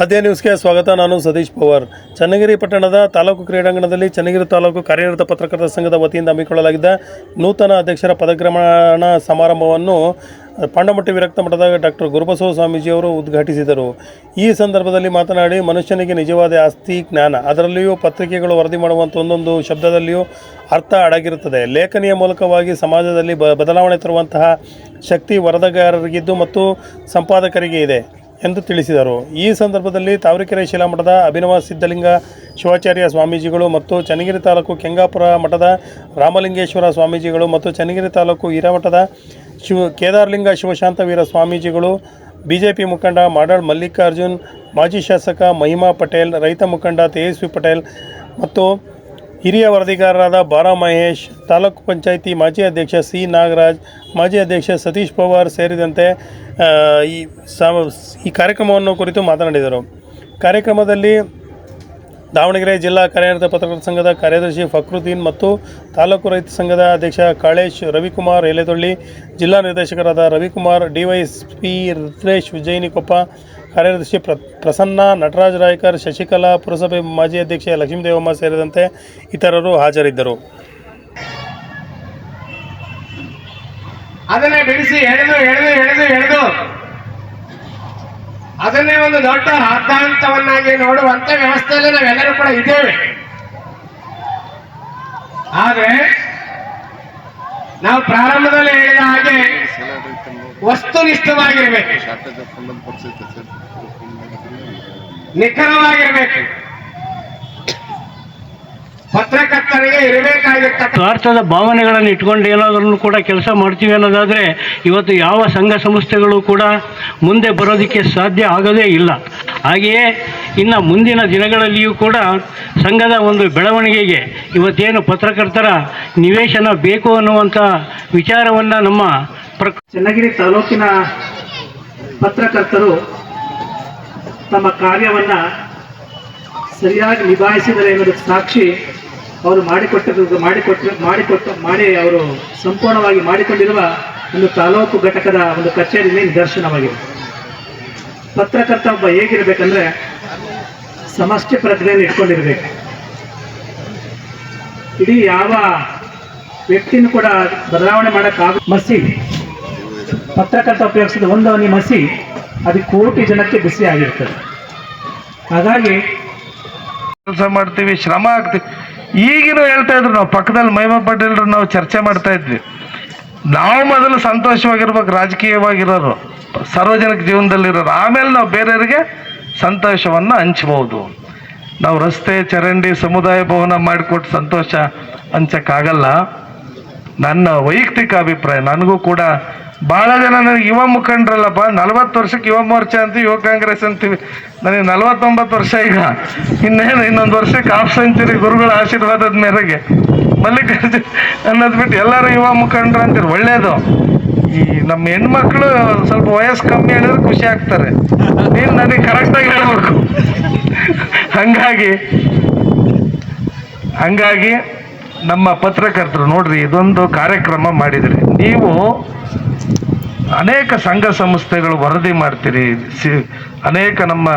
ಅದೇ ನ್ಯೂಸ್ಗೆ ಸ್ವಾಗತ. ನಾನು ಸತೀಶ್ ಪವಾರ್. ಚನ್ನಗಿರಿ ಪಟ್ಟಣದ ತಾಲೂಕು ಕ್ರೀಡಾಂಗಣದಲ್ಲಿ ಚನ್ನಗಿರಿ ತಾಲೂಕು ಕಾರ್ಯನಿರತ ಪತ್ರಕರ್ತರ ಸಂಘದ ವತಿಯಿಂದ ಹಮ್ಮಿಕೊಳ್ಳಲಾಗಿದ್ದ ನೂತನ ಅಧ್ಯಕ್ಷರ ಪದಗ್ರಹಣ ಸಮಾರಂಭವನ್ನು ಪಾಂಡಮಟ್ಟಿ ವಿರಕ್ತ ಮಠದ ಡಾಕ್ಟರ್ ಗುರುಬಸವ ಸ್ವಾಮೀಜಿಯವರು ಉದ್ಘಾಟಿಸಿದರು. ಈ ಸಂದರ್ಭದಲ್ಲಿ ಮಾತನಾಡಿ, ಮನುಷ್ಯನಿಗೆ ನಿಜವಾದ ಆಸ್ತಿ, ಜ್ಞಾನ, ಅದರಲ್ಲಿಯೂ ಪತ್ರಿಕೆಗಳು ವರದಿ ಮಾಡುವಂಥ ಒಂದೊಂದು ಶಬ್ದದಲ್ಲಿಯೂ ಅರ್ಥ ಅಡಗಿರುತ್ತದೆ. ಲೇಖನಿಯ ಮೂಲಕವಾಗಿ ಸಮಾಜದಲ್ಲಿ ಬದಲಾವಣೆ ತರುವಂತಹ ಶಕ್ತಿ ವರದಗಾರರಿಗಿದ್ದು ಮತ್ತು ಸಂಪಾದಕರಿಗೆ ಇದೆ. ಎಂದು ತಿಳಿಸಿದರು. ಈ ಸಂದರ್ಭದಲ್ಲಿ ತಾವರೆಕೆರೆ ಶಿಲಾಮಠದ ಅಭಿನವ ಸಿದ್ಧಲಿಂಗ ಶಿವಾಚಾರ್ಯ ಸ್ವಾಮೀಜಿಗಳು ಮತ್ತು ಚನ್ನಗಿರಿ ತಾಲೂಕು ಕೆಂಗಾಪುರ ಮಠದ ರಾಮಲಿಂಗೇಶ್ವರ ಸ್ವಾಮೀಜಿಗಳು ಮತ್ತು ಚನ್ನಗಿರಿ ತಾಲೂಕು ಹಿರೇಮಠದ ಶಿವ ಕೇದಾರಲಿಂಗ ಶಿವಶಾಂತವೀರ ಸ್ವಾಮೀಜಿಗಳು, ಬಿಜೆಪಿ ಮುಖಂಡ ಮಾಡಾಳ್ ಮಲ್ಲಿಕಾರ್ಜುನ್, ಮಾಜಿ ಶಾಸಕ ಮಹಿಮಾ ಪಟೇಲ್, ರೈತ ಮುಖಂಡ ತೇಜಸ್ವಿ ಪಟೇಲ್ ಮತ್ತು ಹಿರಿಯ ವರದಿಗಾರರಾದ ಬಾರಾ ಮಹೇಶ್ ತಾಲೂಕು ಪಂಚಾಯಿತಿ ಮಾಜಿ ಅಧ್ಯಕ್ಷ ಸಿ ನಾಗರಾಜ್, ಮಾಜಿ ಅಧ್ಯಕ್ಷ ಸತೀಶ್ ಪವಾರ್ ಸೇರಿದಂತೆ ಈ ಸ- ಈ ಕಾರ್ಯಕ್ರಮವನ್ನು ಕುರಿತು ಮಾತನಾಡಿದರು. ಕಾರ್ಯಕ್ರಮದಲ್ಲಿ ದಾವಣಗೆರೆ ಜಿಲ್ಲಾ ಕಾರ್ಯನಿರತ ಪತ್ರಕರ್ತರ ಸಂಘದ ಕಾರ್ಯದರ್ಶಿ ಫಕ್ರುದ್ದೀನ್ ಮತ್ತು ತಾಲೂಕು ರೈತ ಸಂಘದ ಅಧ್ಯಕ್ಷ ಕಾಳೇಶ್ ರವಿಕುಮಾರ್ ಎಲೆದೊಳ್ಳಿ ಜಿಲ್ಲಾ ನಿರ್ದೇಶಕರಾದ ರವಿಕುಮಾರ್ ಡಿವೈಎಸ್ಪಿ ರುದ್ರೇಶ್ ವಿಜಯನಿಕೊಪ್ಪ, ಕಾರ್ಯದರ್ಶಿ ಪ್ರ, ಪ್ರಸನ್ನ, ನಟರಾಜ್ ರಾಯ್ಕರ್, ಶಶಿಕಲಾ, ಪುರಸಭೆ ಮಾಜಿ ಅಧ್ಯಕ್ಷ ಲಕ್ಷ್ಮೀದೇವಮ್ಮ ಸೇರಿದಂತೆ ಇತರರು ಹಾಜರಿದ್ದರು. ಅದನ್ನೇ ಬಿಡಿಸಿ, ಎಳೆದು ಎಳೆದು ಎಳೆದು ಎಳೆದು. ಅದನ್ನೇ ಒಂದು ದೊಡ್ಡ ರಾದ್ಧಾಂತವನ್ನಾಗಿ ನೋಡುವಂತ ವ್ಯವಸ್ಥೆಯಲ್ಲಿ ನಾವೆಲ್ಲರೂ ಕೂಡ ಇದ್ದೇವೆ. ಆದ್ರೆ ನಾವು ಪ್ರಾರಂಭದಲ್ಲಿ ಹೇಳಿದ ಹಾಗೆ ವಸ್ತುನಿಷ್ಠವಾಗಿರ್ಬೇಕು. ನಿಖರವಾಗಿರ್ಬೇಕು. ಪತ್ರಕರ್ತರಿಗೆ ಇರಬೇಕಾಗಿರ್ತಕ್ಕ ಸ್ವಾರ್ಥದ ಭಾವನೆಗಳನ್ನು ಇಟ್ಕೊಂಡು ಏನಾದ್ರೂ ಕೂಡ ಕೆಲಸ ಮಾಡ್ತೀವಿ ಅನ್ನೋದಾದರೆ ಇವತ್ತು ಯಾವ ಸಂಘ ಸಂಸ್ಥೆಗಳು ಕೂಡ ಮುಂದೆ ಬರೋದಕ್ಕೆ ಸಾಧ್ಯ ಆಗೋದೇ ಇಲ್ಲ. ಹಾಗೆಯೇ ಇನ್ನು ಮುಂದಿನ ದಿನಗಳಲ್ಲಿಯೂ ಕೂಡ ಸಂಘದ ಒಂದು ಬೆಳವಣಿಗೆಗೆ ಇವತ್ತೇನು ಪತ್ರಕರ್ತರ ನಿವೇಶನ ಬೇಕು ಅನ್ನುವಂಥ ವಿಚಾರವನ್ನು ನಮ್ಮ ಪ್ರ ಚನ್ನಗಿರಿ ತಾಲೂಕಿನ ಪತ್ರಕರ್ತರು ತಮ್ಮ ಕಾರ್ಯವನ್ನ ಸರಿಯಾಗಿ ನಿಭಾಯಿಸಿದರೆ ಎನ್ನುವುದಕ್ಕೆ ಸಾಕ್ಷಿ ಅವರು ಮಾಡಿಕೊಟ್ಟಿದ್ದು, ಮಾಡಿಕೊಟ್ಟ ಮಾಡಿಕೊಟ್ಟ, ಮಾಡಿ ಅವರು ಸಂಪೂರ್ಣವಾಗಿ ಮಾಡಿಕೊಂಡಿರುವ ಒಂದು ತಾಲೂಕು ಘಟಕದ ಒಂದು ಕಚೇರಿಯಲ್ಲಿ ನಿದರ್ಶನವಾಗಿದೆ. ಪತ್ರಕರ್ತ ಒಬ್ಬ ಹೇಗಿರಬೇಕಂದ್ರೆ ಸಮಷ್ಟಿ ಪ್ರಜ್ಞೆಯನ್ನು ಇಟ್ಕೊಂಡಿರಬೇಕು. ಇಡೀ ಯಾವ ವ್ಯಕ್ತಿನೂ ಕೂಡ ಬದಲಾವಣೆ ಮಾಡೋಕ್ಕಾಗ ಮಸಿ. ಪತ್ರಕರ್ತ ಉಪಯೋಗಿಸಿದ ಒಂದು ಮಸಿ ಅದು ಕೋಟಿ ಜನಕ್ಕೆ ಬಿಸಿ ಆಗಿರ್ತದೆ ಹಾಗಾಗಿ ಕೆಲಸ ಮಾಡ್ತೀವಿ, ಶ್ರಮ ಆಗ್ತೀವಿ. ಈಗಿನೂ ಹೇಳ್ತಾ ಇದ್ರು, ನಾವು ಪಕ್ಕದಲ್ಲಿ ಮಹಿಮಾ ಪಟೇಲ್ರು ನಾವು ಚರ್ಚೆ ಮಾಡ್ತಾ ಇದ್ವಿ. ನಾವು ಮೊದಲು ಸಂತೋಷವಾಗಿರ್ಬೇಕು, ರಾಜಕೀಯವಾಗಿರೋರು, ಸಾರ್ವಜನಿಕ ಜೀವನದಲ್ಲಿರೋರು. ಆಮೇಲೆ ನಾವು ಬೇರೆಯವರಿಗೆ ಸಂತೋಷವನ್ನು ಹಂಚ್ಬೋದು. ನಾವು ರಸ್ತೆ, ಚರಂಡಿ, ಸಮುದಾಯ ಭವನ ಮಾಡಿಕೊಟ್ಟು ಸಂತೋಷ ಹಂಚಕ್ಕಾಗಲ್ಲ. ನನ್ನ ವೈಯಕ್ತಿಕ ಅಭಿಪ್ರಾಯ, ನನಗೂ ಕೂಡ ಭಾಳ ಜನ ನನಗೆ ಯುವ ಮುಖಂಡರಲ್ಲಪ್ಪ, ನಲ್ವತ್ತು ವರ್ಷಕ್ಕೆ ಯುವ ಮೋರ್ಚಾ ಅಂತ ಯುವ ಕಾಂಗ್ರೆಸ್ ಅಂತೀವಿ. ನನಗೆ ನಲ್ವತ್ತೊಂಬತ್ತು ವರ್ಷ ಈಗ. ಇನ್ನೇನು, ಇನ್ನೊಂದು ವರ್ಷಕ್ಕೆ ಹಾಫ್ ಸೆಂಚುರಿ ಗುರುಗಳ ಆಶೀರ್ವಾದದ ಮೇರೆಗೆ. ಮಲ್ಲಿಕಾರ್ಜುನ್ ಅನ್ನೋದು ಬಿಟ್ಟು ಎಲ್ಲರೂ ಯುವ ಮುಖಂಡರು ಅಂತೀರಿ, ಒಳ್ಳೇದು. ಈ ನಮ್ಮ ಹೆಣ್ಮಕ್ಳು ಸ್ವಲ್ಪ ವಯಸ್ಸು ಕಮ್ಮಿ ಹೇಳಿದ್ರೆ ಖುಷಿ ಆಗ್ತಾರೆ. ನೀನು ನನಗೆ ಕರೆಕ್ಟಾಗಿ ಹೇಳಬೇಕು. ಹಂಗಾಗಿ ಹಂಗಾಗಿ ನಮ್ಮ ಪತ್ರಕರ್ತರು ನೋಡ್ರಿ, ಇದೊಂದು ಕಾರ್ಯಕ್ರಮ ಮಾಡಿದ್ರಿ ನೀವು ಅನೇಕ ಸಂಘ ಸಂಸ್ಥೆಗಳು ವರದಿ ಮಾಡ್ತೀರಿ, ಸಿ, ಅನೇಕ ನಮ್ಮ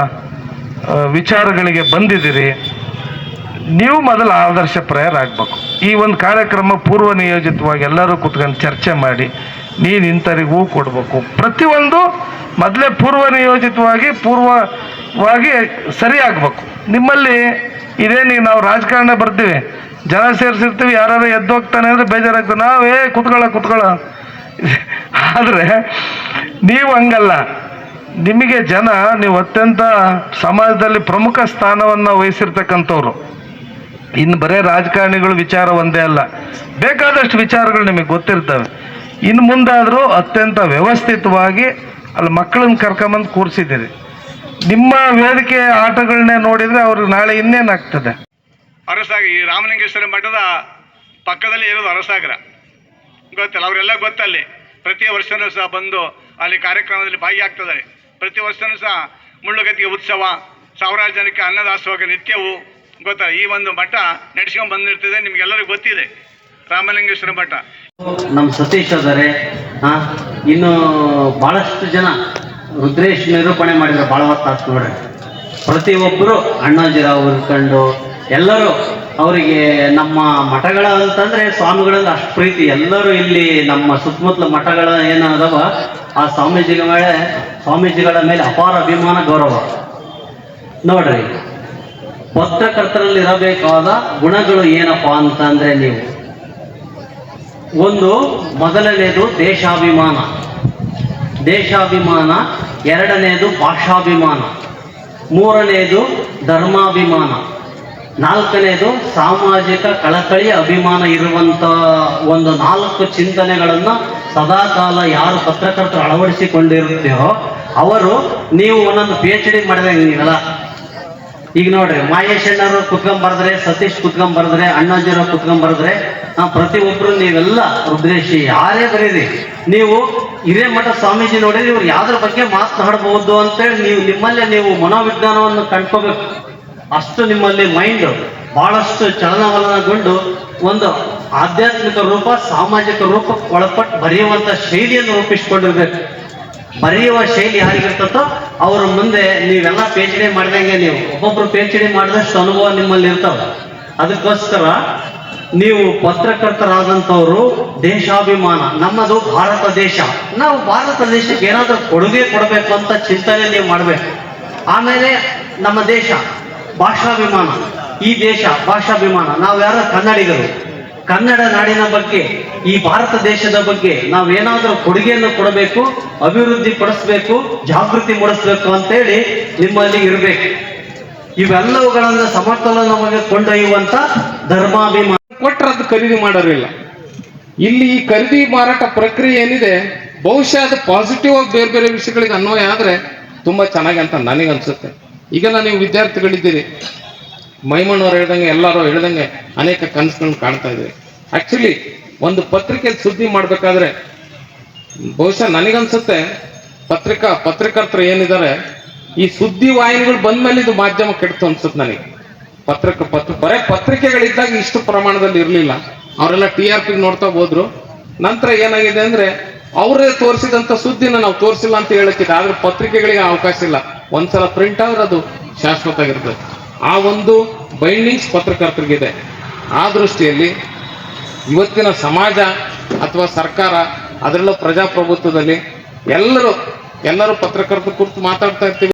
ವಿಚಾರಗಳಿಗೆ ಬಂದಿದ್ದೀರಿ. ನೀವು ಮೊದಲು ಆದರ್ಶಪ್ರಾಯರಾಗಬೇಕು ಈ ಒಂದು ಕಾರ್ಯಕ್ರಮ ಪೂರ್ವ ನಿಯೋಜಿತವಾಗಿ ಎಲ್ಲರೂ ಕುತ್ಕೊಂಡು ಚರ್ಚೆ ಮಾಡಿ, ನೀನು ಇಂಥರಿಗೂ ಕೊಡಬೇಕು. ಪ್ರತಿಯೊಂದು ಮೊದಲೇ ಪೂರ್ವ ನಿಯೋಜಿತವಾಗಿ, ಪೂರ್ವವಾಗಿ ಸರಿಯಾಗಬೇಕು. ಆಗ್ಬೇಕು ನಿಮ್ಮಲ್ಲಿ ಇದೇನು ನಾವು ರಾಜಕಾರಣ ಬರ್ತೀವಿ, ಜನ ಸೇರಿಸಿರ್ತೀವಿ ಯಾರು ಎದ್ದು ಹೋಗ್ತಾನೆ ಅಂದರೆ ಬೇಜಾರಾಗ್ತದೆ. ನಾವೇ ಕುತ್ಕೊಳ್ಳೋ ಕುತ್ಕೊಳ್ಳೋ. ಆದರೆ ನೀವು ಹಂಗಲ್ಲ. ನಿಮಗೆ ಜನ ನೀವು ಅತ್ಯಂತ ಸಮಾಜದಲ್ಲಿ ಪ್ರಮುಖ ಸ್ಥಾನವನ್ನು ವಹಿಸಿರ್ತಕ್ಕಂಥವ್ರು. ಇನ್ನು ಬರೇ ರಾಜಕಾರಣಿಗಳು ವಿಚಾರ ಒಂದೇ ಅಲ್ಲ. ಬೇಕಾದಷ್ಟು ವಿಚಾರಗಳು ನಿಮಗೆ ಗೊತ್ತಿರ್ತವೆ. ಇನ್ನು ಮುಂದಾದರೂ ಅತ್ಯಂತ ವ್ಯವಸ್ಥಿತವಾಗಿ ಅಲ್ಲಿ ಮಕ್ಕಳನ್ನ ಕರ್ಕೊಂಬಂದು ಕೂರಿಸಿದ್ದೀರಿ. ನಿಮ್ಮ ವೇದಿಕೆ ಆಟಗಳನ್ನೇ ನೋಡಿದರೆ ಅವ್ರಿಗೆ ನಾಳೆ ಇನ್ನೇನಾಗ್ತದೆ? ಅರಸಾಗ ಈ ರಾಮಲಿಂಗೇಶ್ವರ ಮಠದ ಪಕ್ಕದಲ್ಲಿ ಇರೋದು ಅರಸಾಗರ. ಗೊತ್ತಲ್ಲ, ಅವರೆಲ್ಲ ಗೊತ್ತಲ್ಲಿ. ಪ್ರತಿ ವರ್ಷನೂ ಸಹ ಬಂದು ಅಲ್ಲಿ ಕಾರ್ಯಕ್ರಮದಲ್ಲಿ ಭಾಗಿಯಾಗ್ತಿದ್ದಾರೆ. ಪ್ರತಿ ವರ್ಷನೂ ಸಹ ಮುಳ್ಳುಗತ್ತಿಗೆ ಉತ್ಸವ, ಸಾವಿರಾರು ಜನಕ್ಕೆ ಅನ್ನದಾಸೋಹ ನಿತ್ಯವು ಗೊತ್ತಲ್ಲ, ಈ ಒಂದು ಮಠ ನಡೆಸ್ಕೊಂಡು ಬಂದಿರ್ತದೆ, ನಿಮ್ಗೆಲ್ಲರಿಗೂ ಗೊತ್ತಿದೆ. ರಾಮಲಿಂಗೇಶ್ವರ ಮಠ. ನಮ್ಮ ಸತೀಶ್ ಅದಾರೆ ಹಾ ಇನ್ನು ಬಹಳಷ್ಟು ಜನ ರುದ್ರೇಶ್ ನಿರೂಪಣೆ ಮಾಡಿದ್ರೆ ಭಾಳ ಹೊತ್ತಾಗ್ತು ನೋಡ್ರಿ. ಪ್ರತಿಯೊಬ್ಬರು ಅಣ್ಣಾಜಿರಾವ್ ಇರ್ಕೊಂಡು ಎಲ್ಲರೂ ಅವರಿಗೆ ನಮ್ಮ ಮಠಗಳ ಅಂತಂದ್ರೆ ಸ್ವಾಮಿಗಳಲ್ಲಿ ಅಷ್ಟು ಪ್ರೀತಿ. ಎಲ್ಲರೂ ಇಲ್ಲಿ ನಮ್ಮ ಸುತ್ತಮುತ್ತಲ ಮಠಗಳ ಏನದವ, ಆ ಸ್ವಾಮೀಜಿಗಳ ಮೇಲೆ ಸ್ವಾಮೀಜಿಗಳ ಮೇಲೆ ಅಪಾರ ಅಭಿಮಾನ, ಗೌರವ. ನೋಡ್ರಿ ಪತ್ರಕರ್ತರಲ್ಲಿ ಇರಬೇಕಾದ ಗುಣಗಳು ಏನಪ್ಪಾ ಅಂತಂದ್ರೆ ನೀವು. ಒಂದು, ಮೊದಲನೇದು ದೇಶಾಭಿಮಾನ. ದೇಶಾಭಿಮಾನ, ಎರಡನೇದು ಭಾಷಾಭಿಮಾನ. ಮೂರನೆಯದು ಧರ್ಮಾಭಿಮಾನ. ನಾಲ್ಕನೇದು ಸಾಮಾಜಿಕ ಕಳಕಳಿ ಅಭಿಮಾನ ಇರುವಂತ ಒಂದು ನಾಲ್ಕು ಚಿಂತನೆಗಳನ್ನ ಸದಾಕಾಲ ಯಾರು ಪತ್ರಕರ್ತರು ಅಳವಡಿಸಿಕೊಂಡಿರುತ್ತೀರೋ ಅವರು ನೀವು ಒಂದೊಂದು ಪಿ ಎಚ್ ಡಿ ಮಾಡಿದಂಗಿಲ್ಲ ಈಗ ನೋಡ್ರಿ, ಮಹೇಶ್ ಅಣ್ಣರು ಕುತ್ಕೊಂಡ್ ಬರೆದ್ರೆ, ಸತೀಶ್ ಕುತ್ಕೊಂಡ್ ಬರೆದ್ರೆ ಅಣ್ಣಾಜಿರೋ ಕುತ್ಕೊಂಡ್ ಬರೆದ್ರೆ ನಾವು ಪ್ರತಿಯೊಬ್ರು ನೀವೆಲ್ಲ ರುದ್ರೇಶಿ, ಯಾರೇ ಬರೀರಿ, ನೀವು ಹಿರೇಮಠ ಸ್ವಾಮೀಜಿ ನೋಡಿದ್ರೆ ಇವ್ರು ಯಾವ್ದ್ರ ಬಗ್ಗೆ ಮಾತನಾಡಬಹುದು ಅಂತೇಳಿ ನೀವು ನಿಮ್ಮಲ್ಲೇ ನೀವು ಮನೋವಿಜ್ಞಾನವನ್ನು ಕಂಡ್ಕೋಬೇಕು. ಅಷ್ಟು ನಿಮ್ಮಲ್ಲಿ ಮೈಂಡ್ ಬಹಳಷ್ಟು ಚಲನವಲನಗೊಂಡು ಒಂದು ಆಧ್ಯಾತ್ಮಿಕ ರೂಪ, ಸಾಮಾಜಿಕ ರೂಪಕ್ಕೆ ಒಳಪಟ್ಟು ಬರೆಯುವಂತ ಶೈಲಿಯನ್ನು ರೂಪಿಸ್ಕೊಂಡಿರ್ಬೇಕು. ಬರೆಯುವ ಶೈಲಿ ಯಾರಿಗಿರ್ತತೋ ಅವ್ರ ಮುಂದೆ ನೀವೆಲ್ಲ ಪಿ ಎಚ್ ಡಿ ಮಾಡಿದಂಗೆ ನೀವು, ಒಬ್ಬೊಬ್ರು ಪಿ ಎಚ್ ಡಿ ಮಾಡಿದಷ್ಟು ಅನುಭವ ನಿಮ್ಮಲ್ಲಿ ಇರ್ತಾವ. ಅದಕ್ಕೋಸ್ಕರ ನೀವು ಪತ್ರಕರ್ತರಾದಂಥವ್ರು ದೇಶಾಭಿಮಾನ, ನಮ್ಮದು ಭಾರತ ದೇಶ. ನಾವು ಭಾರತ ದೇಶಕ್ಕೆ ಏನಾದರೂ ಕೊಡುಗೆ ಕೊಡಬೇಕು ಅಂತ ಚಿಂತನೆ ನೀವು ಮಾಡಬೇಕು. ಆಮೇಲೆ ನಮ್ಮ ದೇಶ. ಭಾಷಾಭಿಮಾನ. ಈ ದೇಶ ಭಾಷಾಭಿಮಾನ. ನಾವು ಯಾರ? ಕನ್ನಡಿಗರು. ಕನ್ನಡ ನಾಡಿನ ಬಗ್ಗೆ, ಈ ಭಾರತ ದೇಶದ ಬಗ್ಗೆ ನಾವೇನಾದರೂ ಕೊಡುಗೆಯನ್ನು ಕೊಡಬೇಕು, ಅಭಿವೃದ್ಧಿ ಪಡಿಸ್ಬೇಕು, ಜಾಗೃತಿ ಮೂಡಿಸ್ಬೇಕು ಅಂತೇಳಿ ನಿಮ್ಮಲ್ಲಿ ಇರಬೇಕು. ಇವೆಲ್ಲವುಗಳನ್ನ ಸಮತೋಲನವಾಗಿ ಕೊಂಡೊಯ್ಯುವಂತ ಧರ್ಮಾಭಿಮಾನ. ಕೊಟ್ಟರೆ ಅದು ಖರೀದಿ ಮಾಡೋರಿಲ್ಲ. ಇಲ್ಲಿ ಈ ಖರೀದಿ ಮಾರಾಟ ಪ್ರಕ್ರಿಯೆ ಏನಿದೆ, ಬಹುಶಃ ಅದು ಪಾಸಿಟಿವ್ ಆಗಿ ಬೇರೆ ಬೇರೆ ವಿಷಯಗಳಿಗೆ ಅನ್ವಯ ಆದರೆ ತುಂಬಾ ಚೆನ್ನಾಗಿ ಅಂತ ನನಗೆ ಅನ್ಸುತ್ತೆ ಈಗೆಲ್ಲ ನೀವು ವಿದ್ಯಾರ್ಥಿಗಳಿದ್ದೀರಿ. ಮೈಮಣ್ಣವ್ರು ಹೇಳ್ದಂಗೆ, ಎಲ್ಲರೂ ಹೇಳ್ದಂಗೆ ಅನೇಕ ಕನಸುಗಳನ್ನ ಕಾಣ್ತಾ ಇದ್ದೀರಿ. ಆಕ್ಚುಲಿ ಒಂದು ಪತ್ರಿಕೆ ಸುದ್ದಿ ಮಾಡಬೇಕಾದ್ರೆ, ಬಹುಶಃ ನನಗನ್ಸುತ್ತೆ, ಪತ್ರಿಕಾ, ಪತ್ರಕರ್ತರು ಏನಿದ್ದಾರೆ, ಈ ಸುದ್ದಿ ವಾಹಿನಿಗಳು ಬಂದ್ಮೇಲೆ ಇದು ಮಾಧ್ಯಮ ಕೆಡ್ತು ಅನ್ಸುತ್ತೆ ನನಗೆ. ಪತ್ರಿಕ, ಪತ್ರ, ಬರೇ ಪತ್ರಿಕೆಗಳಿದ್ದಾಗ ಇಷ್ಟು ಪ್ರಮಾಣದಲ್ಲಿ ಇರಲಿಲ್ಲ. ಅವರೆಲ್ಲ ಟಿ ಆರ್ ಪಿ ನೋಡ್ತಾ ಹೋದ್ರು. ನಂತರ ಏನಾಗಿದೆ ಅಂದ್ರೆ, ಅವರೇ ತೋರಿಸಿದಂತ ಸುದ್ದಿನ ನಾವು ತೋರಿಸಿಲ್ಲ ಅಂತ ಹೇಳಕ್ಕಿದೆ. ಆದ್ರೆ ಪತ್ರಿಕೆಗಳಿಗೆ ಅವಕಾಶ ಇಲ್ಲ. ಒಂದ್ಸಲ ಪ್ರಿಂಟ್ ಆದ್ರೆ ಅದು ಶಾಶ್ವತ ಆಗಿರ್ತದೆ ಆ ಒಂದು ಬೈಂಡಿಂಗ್ಸ್ ಪತ್ರಕರ್ತರಿಗಿದೆ. ಆ ದೃಷ್ಟಿಯಲ್ಲಿ ಇವತ್ತಿನ ಸಮಾಜ ಅಥವಾ ಸರ್ಕಾರ ಅದರಲ್ಲೂ ಪ್ರಜಾಪ್ರಭುತ್ವದಲ್ಲಿ ಎಲ್ಲರೂ ಎಲ್ಲರೂ ಪತ್ರಕರ್ತರ ಕುರಿತು ಮಾತಾಡ್ತಾ ಇರ್ತೀವಿ.